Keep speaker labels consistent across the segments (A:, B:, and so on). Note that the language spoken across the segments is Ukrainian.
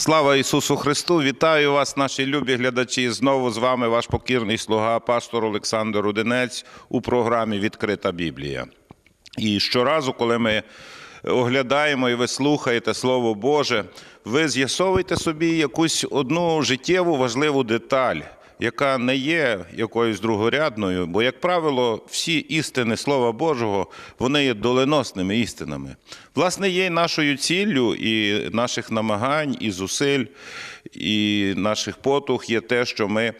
A: Слава Ісусу Христу! Вітаю вас, наші любі глядачі. Знову з вами ваш покірний слуга, пастор Олександр Рудинець у програмі Відкрита Біблія. І щоразу, коли ми оглядаємо і ви слухаєте Слово Боже, ви з'ясовуєте собі якусь одну життєву важливу деталь, яка не є якоюсь другорядною, бо, як правило, всі істини Слова Божого вони є доленосними істинами. Власне, є нашою ціллю, і наших намагань, і зусиль, і наших потух є те, що ми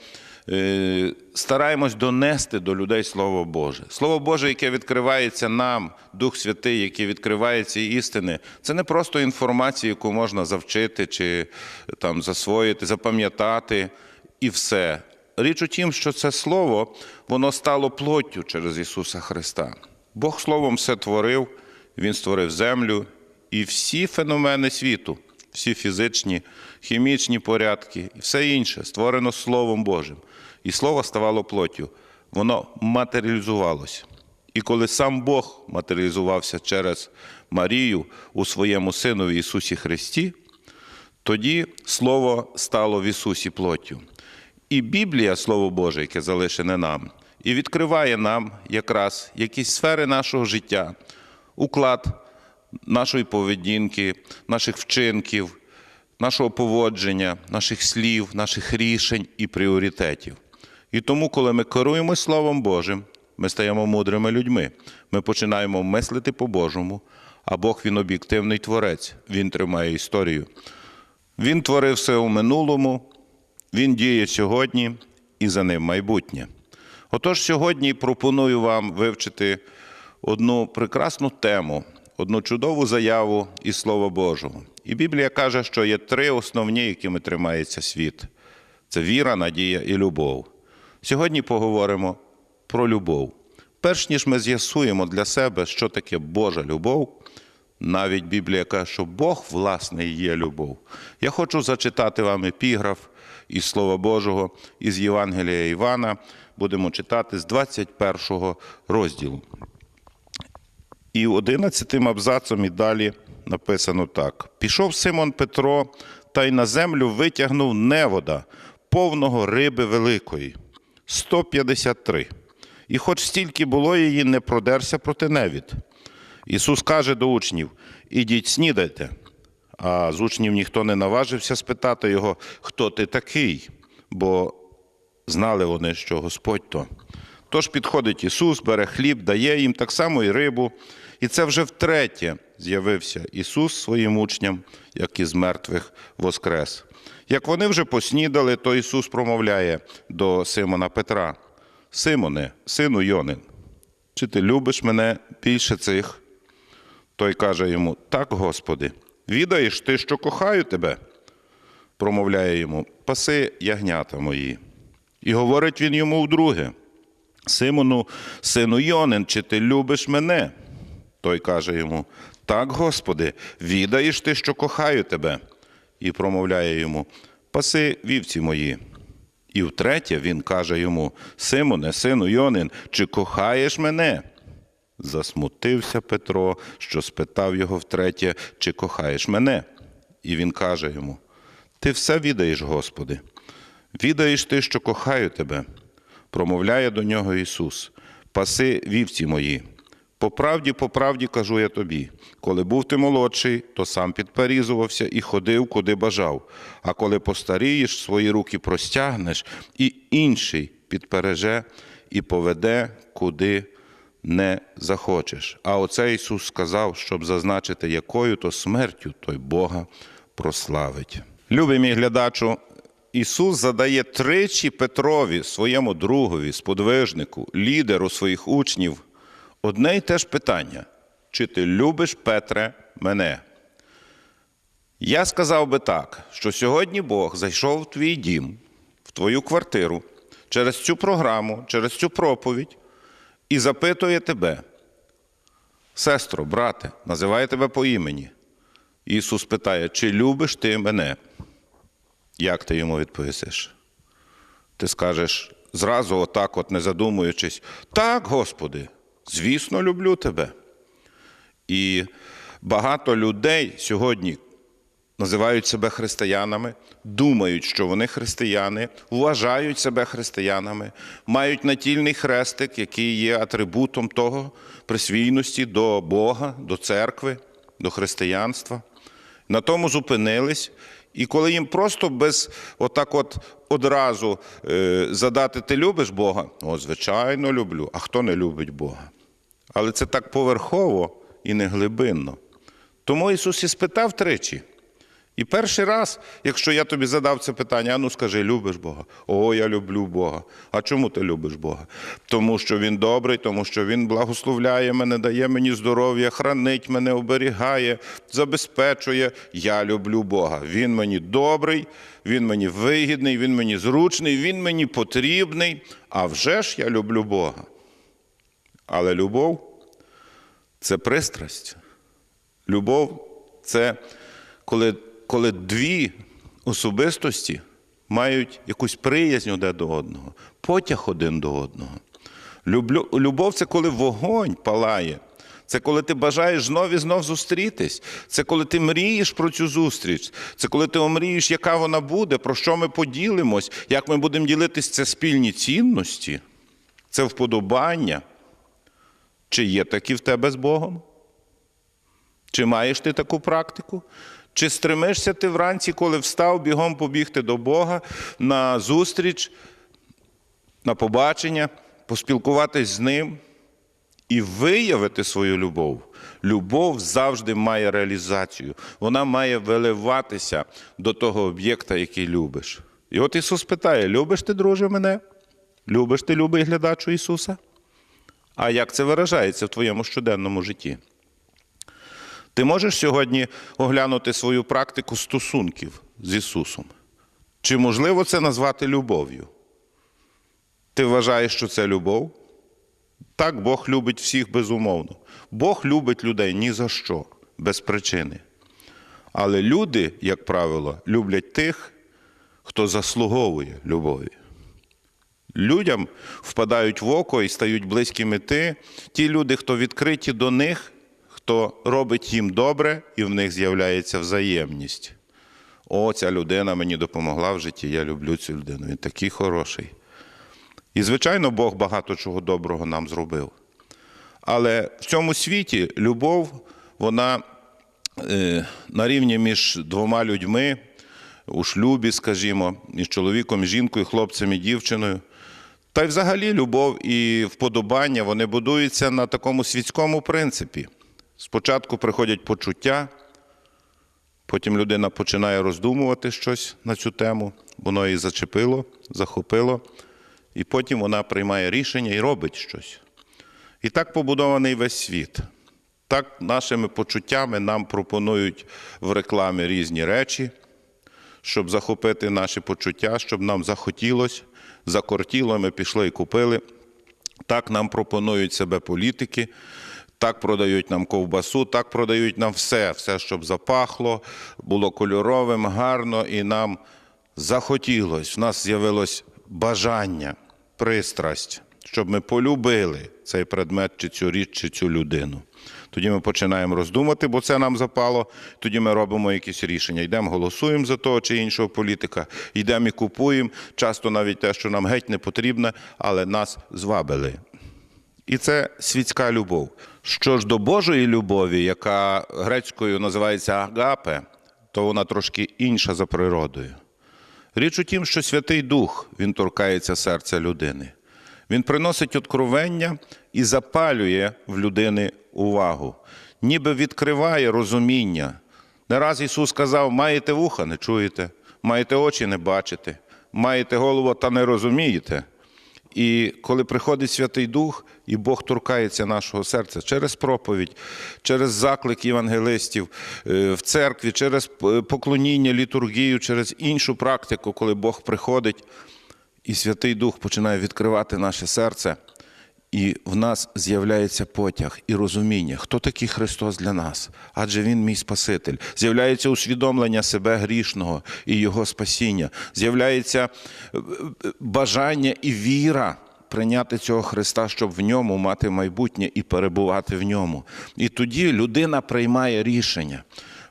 A: е, стараємось донести до людей Слово Боже. Слово Боже, яке відкривається нам, Дух Святий, який відкриває ці істини, це не просто інформація, яку можна завчити чи там засвоїти, запам'ятати і все. Річ у тім, що це слово воно стало плоттю через Ісуса Христа. Бог Словом все творив, Він створив землю і всі феномени світу, всі фізичні, хімічні порядки і все інше створено Словом Божим. І Слово ставало плоттю, воно матеріалізувалося. І коли сам Бог матеріалізувався через Марію у своєму Синові Ісусі Христі, тоді Слово стало в Ісусі плоттю. І Біблія, Слово Боже, яке залишене нам, і відкриває нам якраз якісь сфери нашого життя, уклад нашої поведінки, наших вчинків, нашого поводження, наших слів, наших рішень і пріоритетів. І тому, коли ми керуємо Словом Божим, ми стаємо мудрими людьми. Ми починаємо мислити по-божому, а Бог він об'єктивний творець, Він тримає історію. Він творив все у минулому, він діє сьогодні і за ним майбутнє. Отож, сьогодні пропоную вам вивчити одну прекрасну тему, одну чудову заяву із Слова Божого. І Біблія каже, що є три основні, якими тримається світ: це віра, надія і любов. Сьогодні поговоримо про любов. Перш ніж ми з'ясуємо для себе, що таке Божа любов, навіть Біблія каже, що Бог, власне, є любов. Я хочу зачитати вам епіграф із Слова Божого, із Євангелія Івана. Будемо читати з 21 розділу. І 11 абзацом і далі написано так: Пішов Симон Петро та й на землю витягнув невода, повного риби великої, 153. І хоч стільки було її, не продерся проти невід. Ісус каже до учнів: ідіть снідайте. А з учнів ніхто не наважився спитати його, хто ти такий, бо знали вони, що Господь то. Тож підходить Ісус, бере хліб, дає їм так само і рибу. І це вже втретє з'явився Ісус своїм учням, як із мертвих воскрес. Як вони вже поснідали, то Ісус промовляє до Симона Петра: Симоне, сину Йонин, чи ти любиш мене більше цих? Той каже йому: Так, Господи, відаєш ти, що кохаю тебе, промовляє йому, паси ягнята мої. І говорить він йому вдруге: Симону, сину Йонин, чи ти любиш мене? Той каже йому: Так, Господи, відаєш ти, що кохаю тебе. І промовляє йому: Паси вівці мої. І втретє він каже йому: Симоне, сину Йонин, чи кохаєш мене? Засмутився Петро, що спитав його втретє, чи кохаєш мене? І він каже йому: Ти все відаєш, Господи, відаєш ти, що кохаю тебе. Промовляє до нього Ісус: Паси вівці мої. По правді, по правді кажу я тобі, коли був ти молодший, то сам підперізувався і ходив, куди бажав. А коли постарієш, свої руки простягнеш, і інший підпереже і поведе, куди не захочеш. А оце Ісус сказав, щоб зазначити, якою то смертю той Бога прославить. Любий мій глядачу, Ісус задає тричі Петрові, своєму другові, сподвижнику, лідеру своїх учнів, одне й те ж питання: чи ти любиш, Петре, мене? Я сказав би так, що сьогодні Бог зайшов в твій дім, в твою квартиру через цю програму, через цю проповідь і запитує тебе, сестро, брате, називає тебе по імені. Ісус питає, чи любиш ти мене? Як ти йому відповісиш? Ти скажеш зразу, отак, от не задумуючись, так, Господи, звісно, люблю тебе. І багато людей сьогодні називають себе християнами, думають, що вони християни, вважають себе християнами, мають натільний хрестик, який є атрибутом того присвійності до Бога, до церкви, до християнства. На тому зупинились. І коли їм просто без отак от одразу е, задати ти любиш Бога? О, звичайно, люблю. А хто не любить Бога? Але це так поверхово і не глибинно. Тому Ісус і спитав тричі. І перший раз, якщо я тобі задав це питання, а ну скажи, любиш Бога? О, я люблю Бога. А чому ти любиш Бога? Тому що Він добрий, тому що Він благословляє мене, дає мені здоров'я, хранить мене, оберігає, забезпечує. Я люблю Бога. Він мені добрий, Він мені вигідний, Він мені зручний, Він мені потрібний. А вже ж я люблю Бога. Але любов це пристрасть. Любов це коли, коли дві особистості мають якусь приязнь один до одного, потяг один до одного. Любов це коли вогонь палає. Це коли ти бажаєш знов і знов зустрітись. Це коли ти мрієш про цю зустріч. Це коли ти омрієш, яка вона буде, про що ми поділимось, як ми будемо ділитись, це спільні цінності, це вподобання. Чи є такі в тебе з Богом? Чи маєш ти таку практику? Чи стремишся ти вранці, коли встав, бігом побігти до Бога на зустріч, на побачення, поспілкуватись з ним і виявити свою любов? Любов завжди має реалізацію. Вона має виливатися до того об'єкта, який любиш. І от Ісус питає: любиш ти, друже, мене? Любиш ти, любий глядачу Ісуса? А як це виражається в твоєму щоденному житті? Ти можеш сьогодні оглянути свою практику стосунків з Ісусом? Чи можливо це назвати любов'ю? Ти вважаєш, що це любов? Так, Бог любить всіх безумовно. Бог любить людей ні за що, без причини. Але люди, як правило, люблять тих, хто заслуговує любові. Людям впадають в око і стають близькими ти, ті люди, хто відкриті до них, хто робить їм добре, і в них з'являється взаємність. О, ця людина мені допомогла в житті, я люблю цю людину. Він такий хороший. І, звичайно, Бог багато чого доброго нам зробив. Але в цьому світі любов, вона е, на рівні між двома людьми, у шлюбі, скажімо, між чоловіком, жінкою, хлопцем і дівчиною. Та й взагалі любов і вподобання вони будуються на такому світському принципі. Спочатку приходять почуття, потім людина починає роздумувати щось на цю тему, воно її зачепило, захопило, і потім вона приймає рішення і робить щось. І так побудований весь світ. Так нашими почуттями нам пропонують в рекламі різні речі, щоб захопити наші почуття, щоб нам захотілося, закортіло, ми пішли і купили. Так нам пропонують себе політики, так продають нам ковбасу, так продають нам все, все, щоб запахло, було кольоровим, гарно, і нам захотілось. В нас з'явилось бажання, пристрасть, щоб ми полюбили цей предмет, чи цю річ, чи цю людину. Тоді ми починаємо роздумати, бо це нам запало. Тоді ми робимо якісь рішення. Йдемо, голосуємо за того чи іншого політика, йдемо і купуємо, часто навіть те, що нам геть не потрібне, але нас звабили. І це світська любов. Що ж до Божої любові, яка грецькою називається агапе, то вона трошки інша за природою. Річ у тім, що Святий Дух він торкається серця людини. Він приносить откровення і запалює в людини увагу, ніби відкриває розуміння. Не раз Ісус сказав: маєте вуха, не чуєте, маєте очі, не бачите, маєте голову та не розумієте. І коли приходить Святий Дух, і Бог торкається нашого серця через проповідь, через заклик євангелистів е, в церкві, через поклоніння, літургію, через іншу практику, коли Бог приходить, і Святий Дух починає відкривати наше серце, і в нас з'являється потяг і розуміння, хто такий Христос для нас, адже Він мій Спаситель. З'являється усвідомлення себе грішного і Його спасіння. З'являється е, бажання і віра прийняти цього Христа, щоб в ньому мати майбутнє і перебувати в ньому. І тоді людина приймає рішення.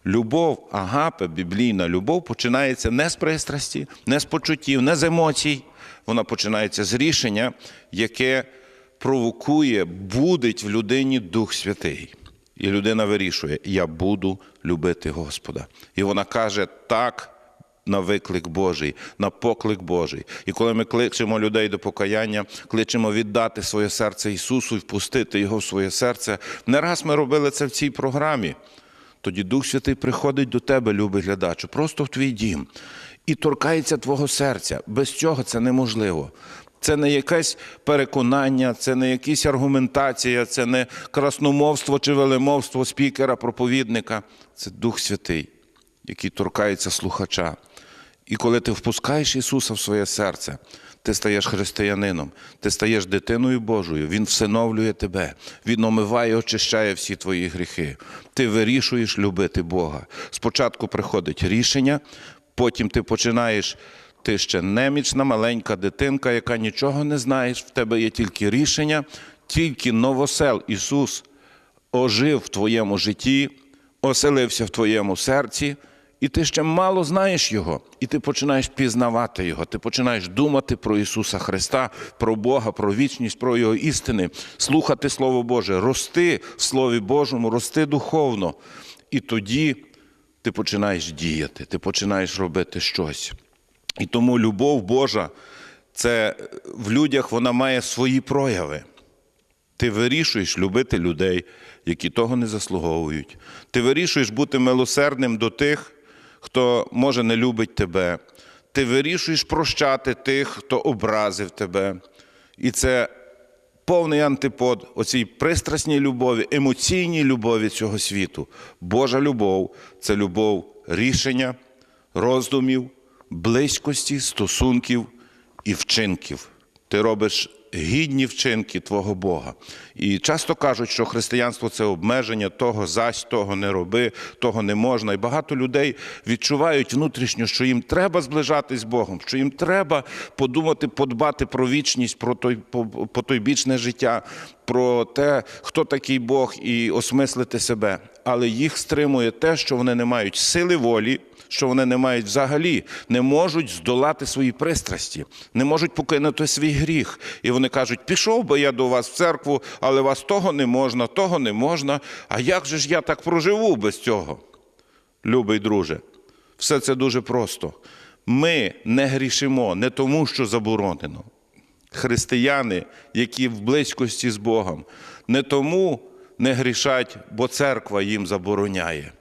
A: Любов, агапе, біблійна любов починається не з пристрасті, не з почуттів, не з емоцій. Вона починається з рішення, яке провокує, будить в людині Дух Святий. І людина вирішує: я буду любити Господа. І вона каже так на виклик Божий, на поклик Божий. І коли ми кличемо людей до покаяння, кличемо віддати своє серце Ісусу і впустити Його в своє серце. Не раз ми робили це в цій програмі. Тоді Дух Святий приходить до тебе, любий глядачу, просто в твій дім і торкається твого серця. Без цього це неможливо. Це не якесь переконання, це не якась аргументація, це не красномовство чи велемовство спікера, проповідника. Це Дух Святий, який торкається слухача. І коли ти впускаєш Ісуса в своє серце, ти стаєш християнином, ти стаєш дитиною Божою, Він всиновлює тебе, Він омиває, очищає всі твої гріхи. Ти вирішуєш любити Бога. Спочатку приходить рішення, потім ти починаєш. Ти ще немічна маленька дитинка, яка нічого не знаєш, в тебе є тільки рішення, тільки новосел Ісус ожив в твоєму житті, оселився в твоєму серці, і ти ще мало знаєш Його, і ти починаєш пізнавати Його, ти починаєш думати про Ісуса Христа, про Бога, про вічність, про Його істини, слухати Слово Боже, рости в Слові Божому, рости духовно. І тоді ти починаєш діяти, ти починаєш робити щось. І тому любов Божа, це в людях вона має свої прояви. Ти вирішуєш любити людей, які того не заслуговують. Ти вирішуєш бути милосердним до тих, хто може не любить тебе. Ти вирішуєш прощати тих, хто образив тебе. І це повний антипод оцій пристрасній любові, емоційній любові цього світу. Божа любов це любов рішення, роздумів, близькості, стосунків і вчинків. Ти робиш гідні вчинки Твого Бога. І часто кажуть, що християнство це обмеження того, зась, того не роби, того не можна. І багато людей відчувають внутрішньо, що їм треба зближатись з Богом, що їм треба подумати, подбати про вічність, про той потойбічне життя, про те, хто такий Бог, і осмислити себе. Але їх стримує те, що вони не мають сили волі що вони не мають взагалі, не можуть здолати свої пристрасті, не можуть покинути свій гріх. І вони кажуть: пішов би я до вас в церкву, але вас того не можна, того не можна. А як же ж я так проживу без цього? Любий друже, все це дуже просто. Ми не грішимо не тому, що заборонено. Християни, які в близькості з Богом, не тому не грішать, бо церква їм забороняє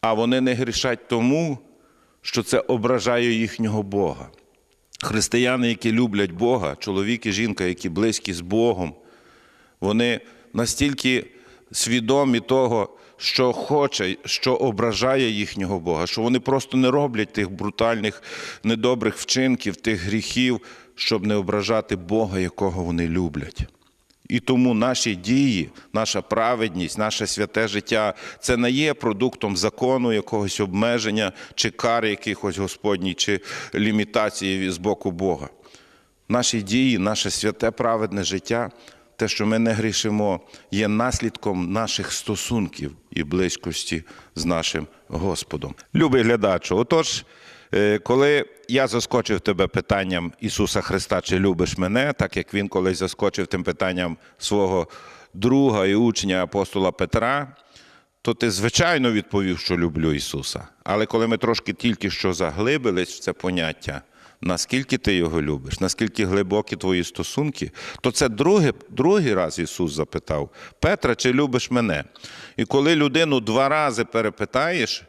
A: а вони не грішать тому, що це ображає їхнього Бога. Християни, які люблять Бога, чоловік і жінка, які близькі з Богом, вони настільки свідомі того, що хоче, що ображає їхнього Бога, що вони просто не роблять тих брутальних, недобрих вчинків, тих гріхів, щоб не ображати Бога, якого вони люблять. І тому наші дії, наша праведність, наше святе життя це не є продуктом закону, якогось обмеження, чи кари якихось Господній, чи лімітації з боку Бога. Наші дії, наше святе праведне життя, те, що ми не грішимо, є наслідком наших стосунків і близькості з нашим Господом. Любий глядачу, отож. Е, коли я заскочив тебе питанням Ісуса Христа, чи любиш мене, так як Він колись заскочив тим питанням свого друга і учня апостола Петра, то ти, звичайно, відповів, що люблю Ісуса. Але коли ми трошки тільки що заглибились в це поняття, наскільки ти його любиш, наскільки глибокі твої стосунки, то це другий, другий раз Ісус запитав: Петра, чи любиш мене? І коли людину два рази перепитаєш,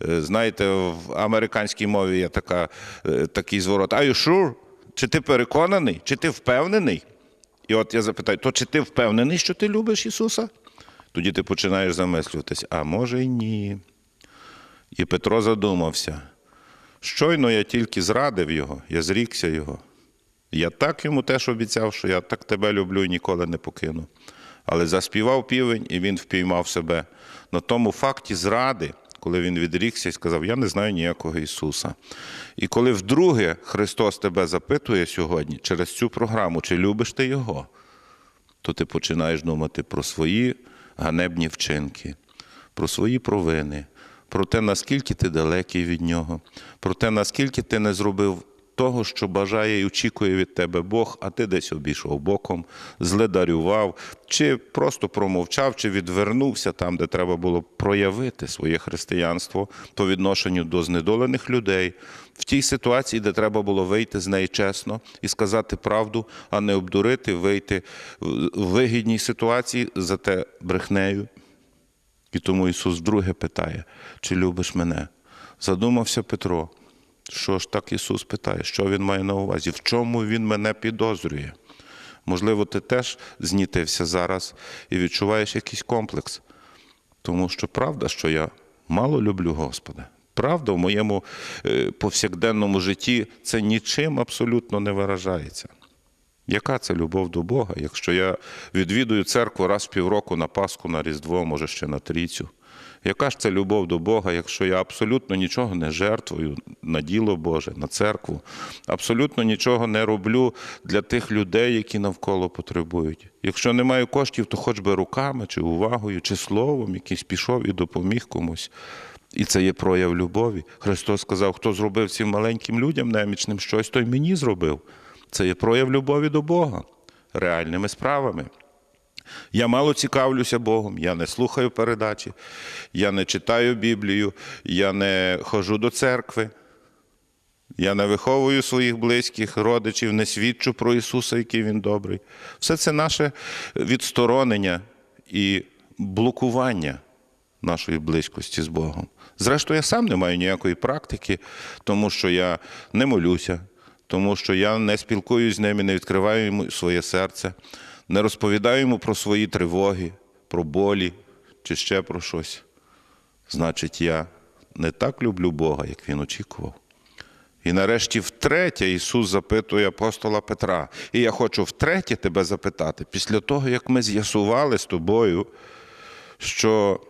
A: знаєте, в американській мові є така, е, такий зворот. Are you sure? Чи ти переконаний? Чи ти впевнений? І от я запитаю: то чи ти впевнений, що ти любиш Ісуса? Тоді ти починаєш замислюватись, а може й ні. І Петро задумався. Щойно я тільки зрадив його, я зрікся його. Я так йому теж обіцяв, що я так тебе люблю і ніколи не покину. Але заспівав півень, і він впіймав себе на тому факті зради, коли він відрікся і сказав: Я не знаю ніякого Ісуса. І коли вдруге Христос тебе запитує сьогодні через цю програму, чи любиш ти Його, то ти починаєш думати про свої ганебні вчинки, про свої провини, про те, наскільки ти далекий від нього, про те, наскільки ти не зробив того, що бажає і очікує від тебе Бог, а ти десь обійшов боком, зледарював, чи просто промовчав, чи відвернувся там, де треба було проявити своє християнство по відношенню до знедолених людей, в тій ситуації, де треба було вийти з неї чесно і сказати правду, а не обдурити, вийти в вигідній ситуації, зате брехнею. І тому Ісус вдруге питає, чи любиш мене? Задумався Петро. Що ж так Ісус питає, що Він має на увазі? В чому Він мене підозрює? Можливо, ти теж знітився зараз і відчуваєш якийсь комплекс. Тому що правда, що я мало люблю Господа. Правда, в моєму е, повсякденному житті це нічим абсолютно не виражається. Яка це любов до Бога, якщо я відвідую церкву раз в півроку на Пасху, на Різдво, може ще на трійцю? Яка ж це любов до Бога, якщо я абсолютно нічого не жертвую на діло Боже, на церкву, абсолютно нічого не роблю для тих людей, які навколо потребують? Якщо не маю коштів, то хоч би руками, чи увагою, чи словом якийсь пішов і допоміг комусь. І це є прояв любові. Христос сказав, хто зробив цим маленьким людям немічним щось, той мені зробив. Це є прояв любові до Бога реальними справами. Я мало цікавлюся Богом, я не слухаю передачі, я не читаю Біблію, я не ходжу до церкви, я не виховую своїх близьких, родичів, не свідчу про Ісуса, який Він добрий. Все це наше відсторонення і блокування нашої близькості з Богом. Зрештою, я сам не маю ніякої практики, тому що я не молюся, тому що я не спілкуюсь з ними, не відкриваю йому своє серце, не розповідаю йому про свої тривоги, про болі чи ще про щось. Значить, я не так люблю Бога, як він очікував. І нарешті втретє Ісус запитує апостола Петра. І я хочу втретє тебе запитати, після того, як ми з'ясували з тобою, що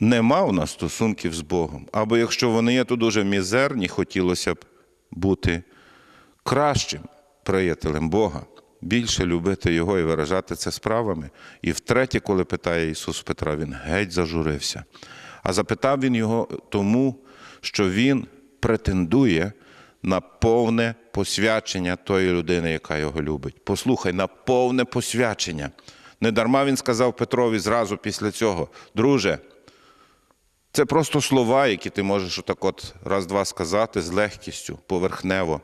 A: нема у нас стосунків з Богом. Або якщо вони є, то дуже мізерні, хотілося б бути кращим приятелем Бога, більше любити Його і виражати це справами. І втретє, коли питає Ісус Петра, Він геть зажурився. А запитав Він його тому, що Він претендує на повне посвячення тої людини, яка його любить. Послухай, на повне посвячення. Недарма він сказав Петрові зразу після цього: друже, це просто слова, які ти можеш отак от раз-два сказати з легкістю, поверхнево.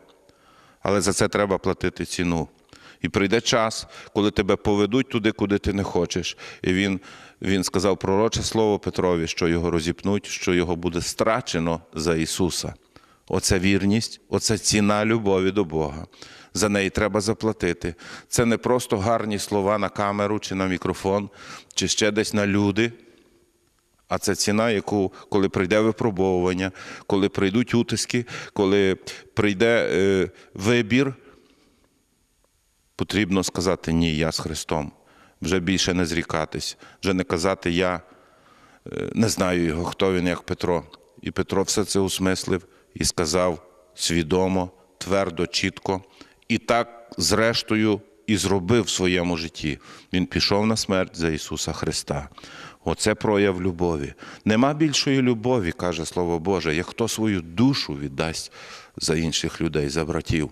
A: Але за це треба платити ціну. І прийде час, коли тебе поведуть туди, куди ти не хочеш. І він, він сказав пророче слово Петрові, що його розіпнуть, що його буде страчено за Ісуса. Оце вірність, оце ціна любові до Бога. За неї треба заплатити. Це не просто гарні слова на камеру чи на мікрофон, чи ще десь на люди. А це ціна, яку, коли прийде випробовування, коли прийдуть утиски, коли прийде е, вибір, потрібно сказати ні, я з Христом. Вже більше не зрікатись, вже не казати я е, не знаю його, хто він, як Петро. І Петро все це усмислив і сказав свідомо, твердо, чітко. І так, зрештою, і зробив в своєму житті. Він пішов на смерть за Ісуса Христа. Оце прояв любові. Нема більшої любові, каже Слово Боже, як хто свою душу віддасть за інших людей, за братів.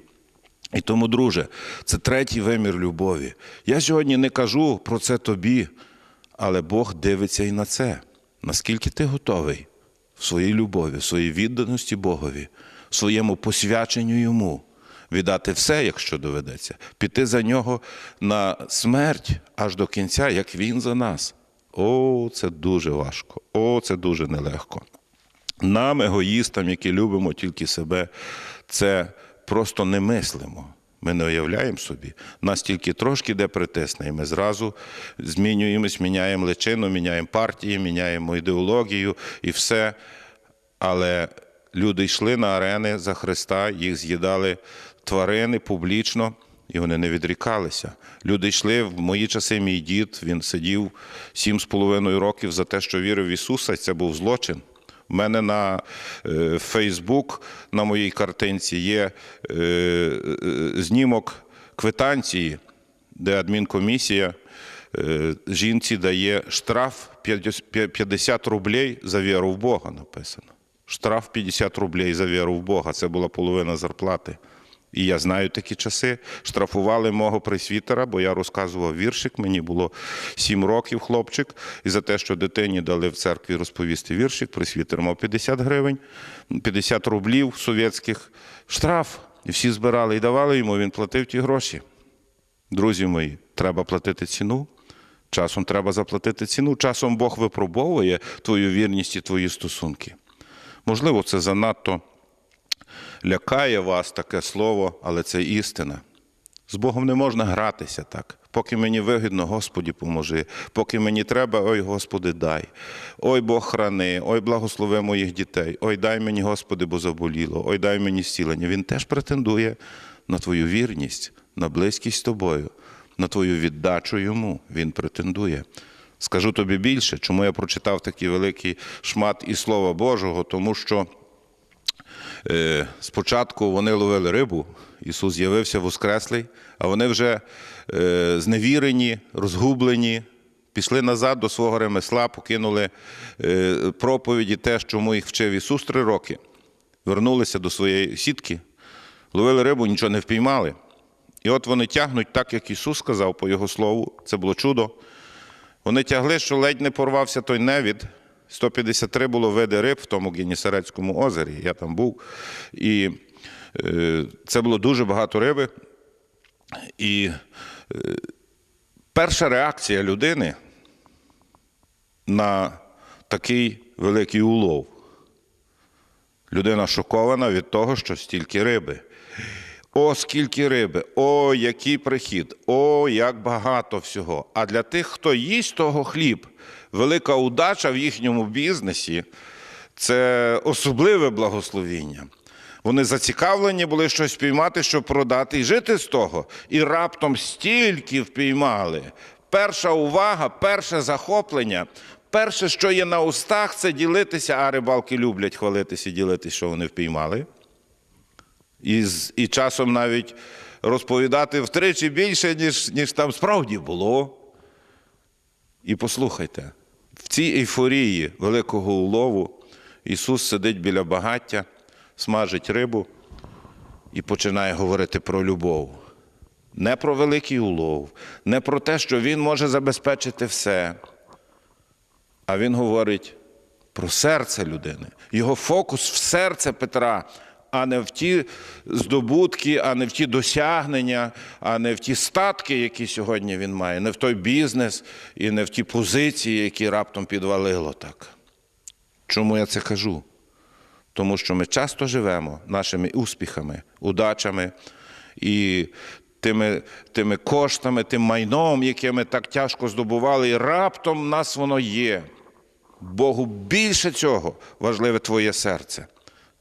A: І тому, друже, це третій вимір любові. Я сьогодні не кажу про це тобі, але Бог дивиться і на це. Наскільки ти готовий в своїй любові, в своїй відданості Богові, в своєму посвяченню Йому, віддати все, якщо доведеться, піти за нього на смерть аж до кінця, як Він за нас. О, це дуже важко, о, це дуже нелегко. Нам, егоїстам, які любимо тільки себе, це просто не мислимо. Ми не уявляємо собі. Нас тільки трошки де притисне, і ми зразу змінюємось, міняємо личину, міняємо партії, міняємо ідеологію і все. Але люди йшли на арени за Христа, їх з'їдали тварини публічно, і вони не відрікалися. Люди йшли в мої часи, мій дід, він сидів сім з половиною років за те, що вірив в Ісуса, і це був злочин. У мене на е, Фейсбук на моїй картинці є е, е, знімок квитанції, де адмінкомісія жінці дає штраф 50 рублей за віру в Бога написано. Штраф 50 рублей за віру в Бога. Це була половина зарплати. І я знаю такі часи. Штрафували мого пресвітера, бо я розказував віршик. Мені було 7 років хлопчик. І за те, що дитині дали в церкві розповісти віршик, пресвітер мав 50 гривень, 50 рублів совєтських штраф. І всі збирали і давали йому, він платив ті гроші. Друзі мої, треба платити ціну. Часом треба заплатити ціну. Часом Бог випробовує твою вірність і твої стосунки. Можливо, це занадто лякає вас таке слово, але це істина. З Богом не можна гратися так. Поки мені вигідно, Господі поможи. Поки мені треба, ой, Господи, дай. Ой, Бог храни, ой, благослови моїх дітей. Ой, дай мені, Господи, бо заболіло, ой, дай мені зцілення. Він теж претендує на твою вірність, на близькість з тобою, на твою віддачу йому. Він претендує. Скажу тобі більше, чому я прочитав такий великий шмат із Слова Божого, тому що. Е, Спочатку вони ловили рибу, Ісус з'явився воскреслий, а вони вже е, зневірені, розгублені, пішли назад до свого ремесла, покинули е, проповіді, те, чому їх вчив Ісус три роки. Вернулися до своєї сітки, ловили рибу, нічого не впіймали. І от вони тягнуть так, як Ісус сказав по Його слову, це було чудо. Вони тягли, що ледь не порвався той невід. 153 було види риб в тому Генісарецькому озері. Я там був. І е, це було дуже багато риби. І е, перша реакція людини на такий великий улов. Людина шокована від того, що стільки риби. О, скільки риби, о, який прихід, о, як багато всього. А для тих, хто їсть того хліб, велика удача в їхньому бізнесі це особливе благословіння. Вони зацікавлені були щось впіймати, щоб продати і жити з того. І раптом стільки впіймали. Перша увага, перше захоплення. Перше, що є на устах, це ділитися, а рибалки люблять хвалитися і ділитися, що вони впіймали і, і часом навіть розповідати втричі більше, ніж, ніж там справді було. І послухайте, в цій ейфорії великого улову Ісус сидить біля багаття, смажить рибу і починає говорити про любов. Не про великий улов, не про те, що Він може забезпечити все. А він говорить про серце людини. Його фокус в серце Петра, а не в ті здобутки, а не в ті досягнення, а не в ті статки, які сьогодні він має, не в той бізнес і не в ті позиції, які раптом підвалило так. Чому я це кажу? Тому що ми часто живемо нашими успіхами, удачами і тими, тими коштами, тим майном, яке ми так тяжко здобували, і раптом в нас воно є. Богу більше цього важливе твоє серце.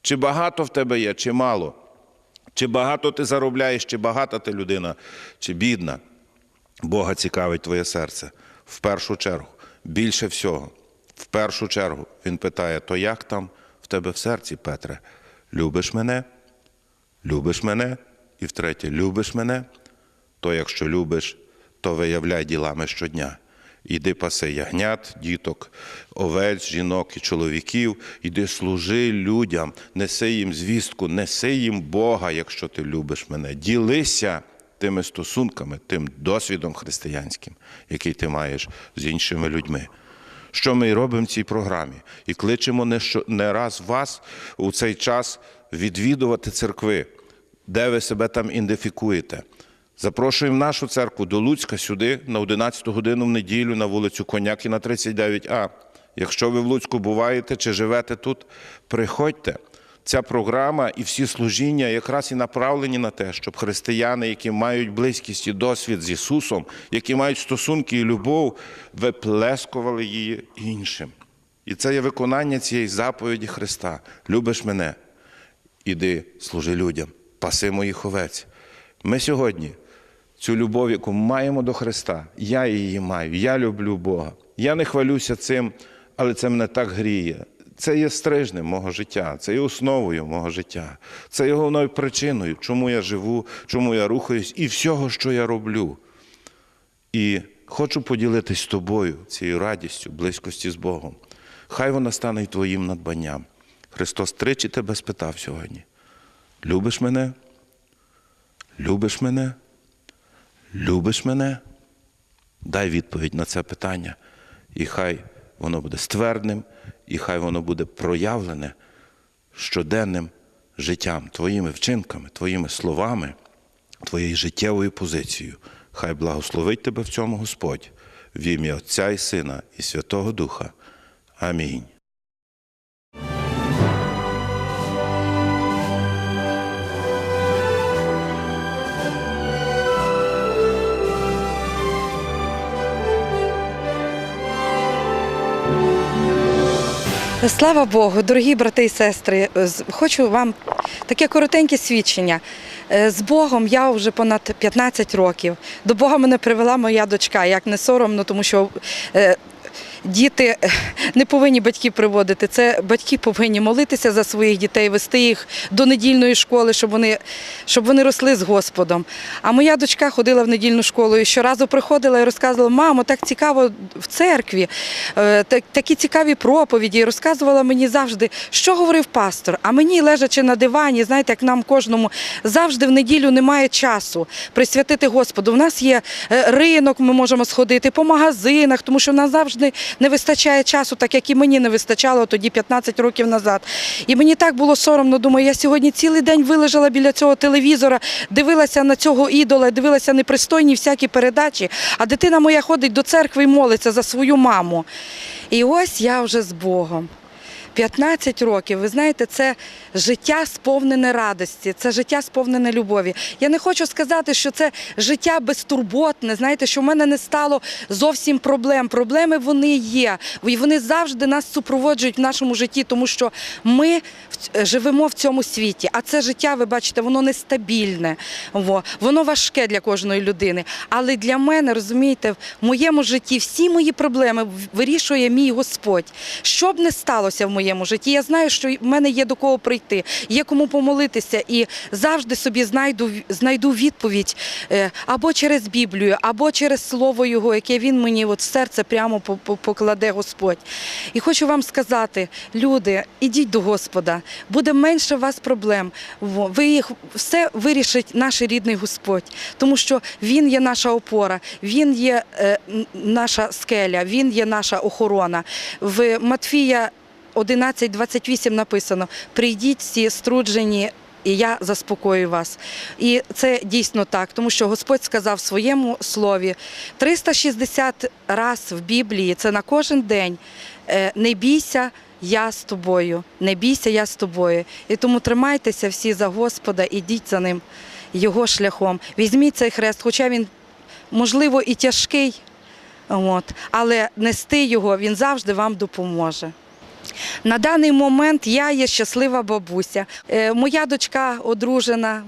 A: Чи багато в тебе є, чи мало? Чи багато ти заробляєш, чи багата ти людина, чи бідна? Бога цікавить твоє серце. В першу чергу, більше всього. В першу чергу він питає: то як там в тебе в серці, Петре? Любиш мене? Любиш мене? І втретє, любиш мене? То якщо любиш, то виявляй ділами щодня. Іди паси ягнят, діток, овець, жінок і чоловіків, іди служи людям, неси їм звістку, неси їм Бога, якщо ти любиш мене. Ділися тими стосунками, тим досвідом християнським, який ти маєш з іншими людьми. Що ми і робимо в цій програмі? І кличемо не, що, не раз вас у цей час відвідувати церкви, де ви себе там ідентифікуєте. Запрошуємо нашу церкву до Луцька сюди на 11 годину в неділю на вулицю Конякіна 39А. Якщо ви в Луцьку буваєте чи живете тут, приходьте. Ця програма і всі служіння якраз і направлені на те, щоб християни, які мають близькість і досвід з Ісусом, які мають стосунки і любов, виплескували її іншим. І це є виконання цієї заповіді Христа. Любиш мене, іди служи людям, паси моїх овець. Ми сьогодні цю любов, яку маємо до Христа, я її маю, я люблю Бога. Я не хвалюся цим, але це мене так гріє. Це є стрижнем мого життя, це є основою мого життя, це є головною причиною, чому я живу, чому я рухаюсь і всього, що я роблю. І Хочу поділитись з тобою цією радістю, близькості з Богом. Хай вона стане й твоїм надбанням. Христос тричі тебе спитав сьогодні: любиш мене? Любиш мене? Любиш мене? Дай відповідь на це питання, і хай воно буде ствердним, і хай воно буде проявлене щоденним життям, твоїми вчинками, твоїми словами, твоєю життєвою позицією. Хай благословить тебе в цьому Господь, в ім'я Отця і Сина і Святого Духа. Амінь.
B: Слава Богу, дорогі брати і сестри, з- хочу вам таке коротеньке свідчення. Е, З Богом я вже понад 15 років. До Бога мене привела моя дочка, як не соромно, тому що е, діти е, не повинні батьки приводити. Це батьки повинні молитися за своїх дітей, вести їх до недільної школи, щоб вони, щоб вони росли з Господом. А моя дочка ходила в недільну школу і щоразу приходила і розказувала, мамо, так цікаво в церкві, е, такі цікаві проповіді. І розказувала мені завжди, що говорив пастор. А мені, лежачи на дивані, знаєте, як нам кожному завжди в неділю немає часу присвятити Господу. У нас є е, ринок, ми можемо сходити по магазинах, тому що в нас завжди не вистачає часу, так як і мені не вистачало тоді 15 років назад. І мені так було соромно. Думаю, я сьогодні цілий день вилежала біля цього телевізора, дивилася на цього ідола, дивилася непристойні всякі передачі. А дитина моя ходить до церкви і молиться за свою маму. І ось я вже з Богом. 15 років, ви знаєте, це життя сповнене радості, це життя сповнене любові. Я не хочу сказати, що це життя безтурботне. Знаєте, що в мене не стало зовсім проблем. Проблеми вони є. І вони завжди нас супроводжують в нашому житті, тому що ми живемо в цьому світі. А це життя, ви бачите, воно нестабільне, воно важке для кожної людини. Але для мене, розумієте, в моєму житті всі мої проблеми вирішує мій Господь. Що б не сталося в моєму житті, я знаю, що в мене є до кого прийти, є кому помолитися, і завжди собі знайду, знайду відповідь е, або через Біблію, або через Слово Його, яке він мені от в серце прямо по- по- покладе Господь. І хочу вам сказати, люди, ідіть до Господа, буде менше у вас проблем. Ви їх все вирішить наш рідний Господь, тому що Він є наша опора, Він є е, наша скеля, Він є наша охорона. В Матфія 11.28 написано: прийдіть всі струджені. І я заспокою вас. І це дійсно так, тому що Господь сказав в своєму слові 360 раз в Біблії, це на кожен день. е, Не бійся, я з тобою, не бійся, я з тобою. І тому тримайтеся всі за Господа, ідіть за ним його шляхом. Візьміть цей хрест, хоча він, можливо, і тяжкий, от, але нести його він завжди вам допоможе. На даний момент я є щаслива бабуся. Е, Моя дочка одружена.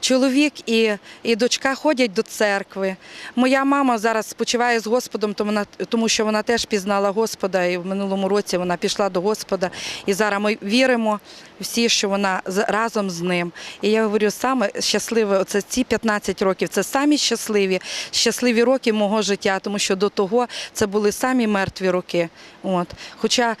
B: Чоловік і, і дочка ходять до церкви. Моя мама зараз спочиває з Господом, тому, вона, тому що вона теж пізнала Господа, і в минулому році вона пішла до Господа. І зараз ми віримо всі, що вона разом з ним. І я говорю, саме щасливе, оце ці 15 років, це самі щасливі, щасливі роки мого життя, тому що до того це були самі мертві роки. От. Хоча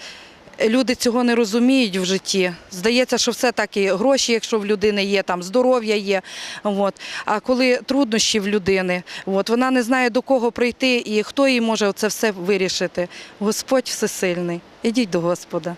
B: Люди цього не розуміють в житті. Здається, що все так гроші, якщо в людини є, там здоров'я є. От. А коли труднощі в людини, от, вона не знає до кого прийти і хто їй може це все вирішити. Господь всесильний. Ідіть до Господа.